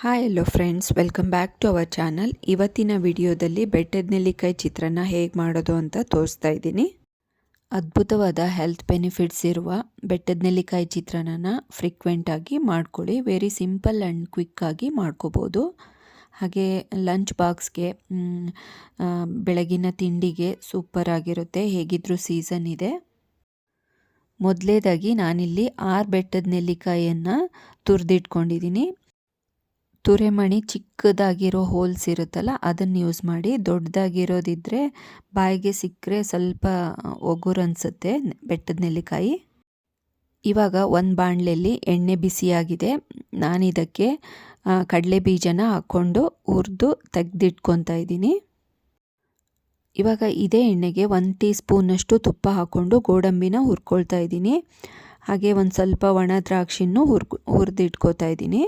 Hi hello friends welcome back to our channel ಇವತ್ತಿನ ವಿಡಿಯೋದಲ್ಲಿ ಬೆಟ್ಟದ ನೆಲ್ಲಿಕಾಯಿ ಚಿತ್ರನ ಹೇಗೆ ಮಾಡೋದು ಅಂತ ತೋರಿಸ್ತಾ ಇದ್ದೀನಿ. ಅದ್ಭುತವಾದ ಹೆಲ್ತ್ ಬೆನಿಫಿಟ್ಸ್ ಇರುವ ಬೆಟ್ಟದ ನೆಲ್ಲಿಕಾಯಿ ಚಿತ್ರಾನ್ನ ಫ್ರೀಕ್ವೆಂಟಾಗಿ ಮಾಡ್ಕೊಳ್ಳಿ. ವೆರಿ ಸಿಂಪಲ್ ಆ್ಯಂಡ್ ಕ್ವಿಕ್ಕಾಗಿ ಮಾಡ್ಕೋಬೋದು. ಹಾಗೆ ಲಂಚ್ ಬಾಕ್ಸ್ಗೆ ಬೆಳಗಿನ ತಿಂಡಿಗೆ ಸೂಪರ್ ಆಗಿರುತ್ತೆ. ಹೇಗಿದ್ರೂ ಸೀಸನ್ ಇದೆ. ಮೊದಲೇದಾಗಿ ನಾನಿಲ್ಲಿ ಆರು ಬೆಟ್ಟದ ನೆಲ್ಲಿಕಾಯಿಯನ್ನು ತುರಿದಿಟ್ಕೊಂಡಿದ್ದೀನಿ. ತುರೆಮಣಿ ಚಿಕ್ಕದಾಗಿರೋ ಹೋಲ್ಸ್ ಇರುತ್ತಲ್ಲ, ಅದನ್ನು ಯೂಸ್ ಮಾಡಿ ದೊಡ್ಡದಾಗಿರೋದಿದ್ದರೆ ಬಾಯಿಗೆ ಸಿಕ್ಕರೆ ಸ್ವಲ್ಪ ಒಗುರು ಅನಿಸುತ್ತೆ ಬೆಟ್ಟದ ನೆಲ್ಲಿಕಾಯಿ. ಇವಾಗ ಒಂದು ಬಾಣಲೆಯಲ್ಲಿ ಎಣ್ಣೆ ಬಿಸಿಯಾಗಿದೆ. ನಾನಿದಕ್ಕೆ ಕಡಲೆ ಬೀಜನ ಹಾಕ್ಕೊಂಡು ಹುರಿದು ತೆಗೆದಿಟ್ಕೊತಾ ಇದ್ದೀನಿ. ಇವಾಗ ಇದೇ ಎಣ್ಣೆಗೆ ಒಂದು ಟೀ ಸ್ಪೂನಷ್ಟು ತುಪ್ಪ ಹಾಕ್ಕೊಂಡು ಗೋಡಂಬಿನ ಹುರ್ಕೊಳ್ತಾ ಇದ್ದೀನಿ. ಹಾಗೆ ಒಂದು ಸ್ವಲ್ಪ ಒಣ ದ್ರಾಕ್ಷಿನೂ ಹುರ್ ಹುರಿದಿಟ್ಕೋತಾ ಇದ್ದೀನಿ.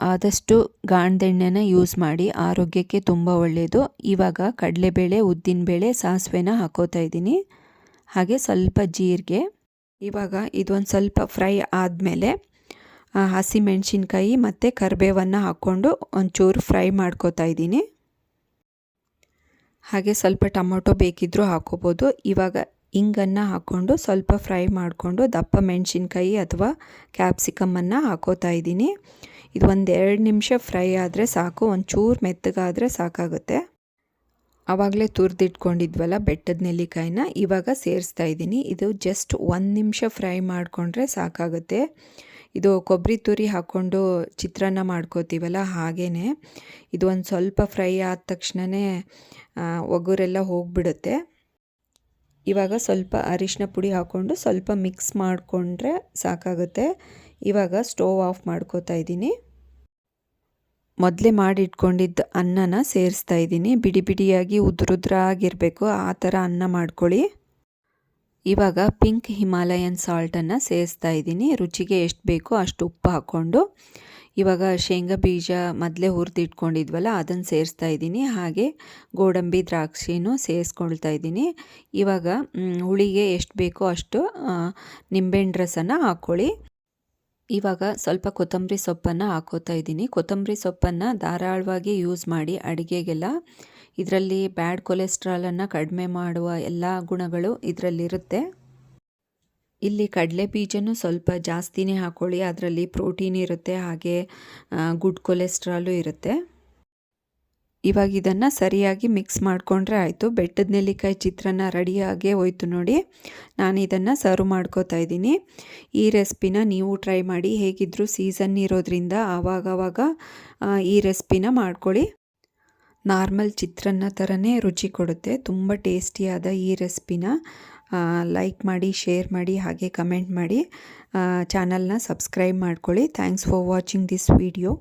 ಆದಷ್ಟು ಗಾಣದೆಣ್ಣೆನ ಯೂಸ್ ಮಾಡಿ ಆರೋಗ್ಯಕ್ಕೆ ತುಂಬ ಒಳ್ಳೆಯದು ಇವಾಗ ಕಡಲೆಬೇಳೆ, ಉದ್ದಿನಬೇಳೆ, ಸಾಸಿವೆನ ಹಾಕೋತಾ ಇದ್ದೀನಿ. ಹಾಗೆ ಸ್ವಲ್ಪ ಜೀರಿಗೆ. ಇವಾಗ ಇದೊಂದು ಸ್ವಲ್ಪ ಫ್ರೈ ಆದಮೇಲೆ ಹಸಿಮೆಣ್ಸಿನ್ಕಾಯಿ ಮತ್ತು ಕರಿಬೇವನ್ನು ಹಾಕ್ಕೊಂಡು ಒಂಚೂರು ಫ್ರೈ ಮಾಡ್ಕೋತಾ ಇದ್ದೀನಿ. ಹಾಗೆ ಸ್ವಲ್ಪ ಟೊಮೊಟೊ ಬೇಕಿದ್ದರೂ ಹಾಕೋಬೋದು. ಇವಾಗ ಇಂಗನ್ನು ಹಾಕ್ಕೊಂಡು ಸ್ವಲ್ಪ ಫ್ರೈ ಮಾಡಿಕೊಂಡು ದಪ್ಪ ಮೆಣಸಿನ್ಕಾಯಿ ಅಥವಾ ಕ್ಯಾಪ್ಸಿಕಮ್ಮನ್ನು ಹಾಕೋತಾ ಇದ್ದೀನಿ. ಇದು ಒಂದು ಎರಡು ನಿಮಿಷ ಫ್ರೈ ಆದರೆ ಸಾಕು, ಒಂಚೂರು ಮೆತ್ತಗಾದರೆ ಸಾಕಾಗುತ್ತೆ. ಆವಾಗಲೇ ತುರಿದಿಟ್ಕೊಂಡಿದ್ವಲ್ಲ ಬೆಟ್ಟದ ನೆಲ್ಲಿಕಾಯಿನ, ಇವಾಗ ಸೇರಿಸ್ತಾ ಇದ್ದೀನಿ. ಇದು ಜಸ್ಟ್ ಒಂದು ನಿಮಿಷ ಫ್ರೈ ಮಾಡಿಕೊಂಡ್ರೆ ಸಾಕಾಗುತ್ತೆ. ಇದು ಕೊಬ್ಬರಿ ತುರಿ ಹಾಕ್ಕೊಂಡು ಚಿತ್ರಾನ್ನ ಮಾಡ್ಕೋತೀವಲ್ಲ ಹಾಗೇ ಇದು ಒಂದು ಸ್ವಲ್ಪ ಫ್ರೈ ಆದ ತಕ್ಷಣವೇ ಒಗ್ಗುರೆಲ್ಲ ಹೋಗಿಬಿಡುತ್ತೆ. ಇವಾಗ ಸ್ವಲ್ಪ ಅರಿಶಿನ ಪುಡಿ ಹಾಕ್ಕೊಂಡು ಸ್ವಲ್ಪ ಮಿಕ್ಸ್ ಮಾಡಿಕೊಂಡ್ರೆ ಸಾಕಾಗುತ್ತೆ. ಇವಾಗ ಸ್ಟೋವ್ ಆಫ್ ಮಾಡ್ಕೋತಾ ಇದ್ದೀನಿ. ಮೊದಲೇ ಮಾಡಿಟ್ಕೊಂಡಿದ್ದ ಅನ್ನನ ಸೇರಿಸ್ತಾ ಇದ್ದೀನಿ. ಬಿಡಿ ಬಿಡಿಯಾಗಿ ಉದ್ರುದ್ರಾಗಿರಬೇಕು ಆ ಥರ ಅನ್ನ ಮಾಡ್ಕೊಳ್ಳಿ. ಇವಾಗ ಪಿಂಕ್ ಹಿಮಾಲಯನ್ ಸಾಲ್ಟನ್ನು ಸೇರಿಸ್ತಾ ಇದ್ದೀನಿ. ರುಚಿಗೆ ಎಷ್ಟು ಬೇಕೋ ಅಷ್ಟು ಉಪ್ಪು ಹಾಕ್ಕೊಂಡು. ಇವಾಗ ಶೇಂಗಾ ಬೀಜ ಮೊದಲೇ ಹುರಿದಿಟ್ಕೊಂಡಿದ್ವಲ್ಲ ಅದನ್ನು ಸೇರಿಸ್ತಾ ಇದ್ದೀನಿ. ಹಾಗೆ ಗೋಡಂಬಿ ದ್ರಾಕ್ಷಿನೂ ಸೇರಿಸ್ಕೊಳ್ತಾ ಇದ್ದೀನಿ. ಇವಾಗ ಹುಳಿಗೆ ಎಷ್ಟು ಬೇಕೋ ಅಷ್ಟು ನಿಂಬೆಹಣ್ಣು ರಸನ ಹಾಕ್ಕೊಳ್ಳಿ. ಇವಾಗ ಸ್ವಲ್ಪ ಕೊತ್ತಂಬರಿ ಸೊಪ್ಪನ್ನು ಹಾಕೋತಾ ಇದ್ದೀನಿ. ಕೊತ್ತಂಬರಿ ಸೊಪ್ಪನ್ನು ಧಾರಾಳವಾಗಿ ಯೂಸ್ ಮಾಡಿ ಅಡುಗೆಗೆಲ್ಲ ಇದರಲ್ಲಿ ಬ್ಯಾಡ್ ಕೊಲೆಸ್ಟ್ರಾಲನ್ನು ಕಡಿಮೆ ಮಾಡುವ ಎಲ್ಲ ಗುಣಗಳು ಇದರಲ್ಲಿರುತ್ತೆ. ಇಲ್ಲಿ ಕಡಲೆ ಬೀಜನೂ ಸ್ವಲ್ಪ ಜಾಸ್ತಿನೇ ಹಾಕ್ಕೊಳ್ಳಿ ಅದರಲ್ಲಿ ಪ್ರೋಟೀನ್ ಇರುತ್ತೆ, ಹಾಗೆ ಗುಡ್ ಕೊಲೆಸ್ಟ್ರಾಲು ಇರುತ್ತೆ. ಇವಾಗ ಇದನ್ನು ಸರಿಯಾಗಿ ಮಿಕ್ಸ್ ಮಾಡಿಕೊಂಡ್ರೆ ಆಯಿತು. ಬೆಟ್ಟದ ನೆಲ್ಲಿಕಾಯಿ ಚಿತ್ರಾನ್ನ ರೆಡಿಯಾಗೇ ಹೋಯ್ತು ನೋಡಿ. ನಾನು ಇದನ್ನು ಸರ್ವ್ ಮಾಡ್ಕೋತಾ ಇದ್ದೀನಿ. ಈ ರೆಸಿಪಿನ ನೀವು ಟ್ರೈ ಮಾಡಿ. ಹೇಗಿದ್ದರೂ ಸೀಸನ್ ಇರೋದ್ರಿಂದ ಆವಾಗವಾಗ ಈ ರೆಸಿಪಿನ ಮಾಡ್ಕೊಳ್ಳಿ. ನಾರ್ಮಲ್ ಚಿತ್ರಾನ್ನ ಥರನೇ ರುಚಿ ಕೊಡುತ್ತೆ. ತುಂಬ ಟೇಸ್ಟಿಯಾದ ಈ ರೆಸಿಪಿನ ಲೈಕ್ ಮಾಡಿ ಶೇರ್ ಮಾಡಿ, ಹಾಗೆ ಕಮೆಂಟ್ ಮಾಡಿ. ಚಾನಲ್ನ ಸಬ್ಸ್ಕ್ರೈಬ್ ಮಾಡ್ಕೊಳ್ಳಿ. Thanks for watching this video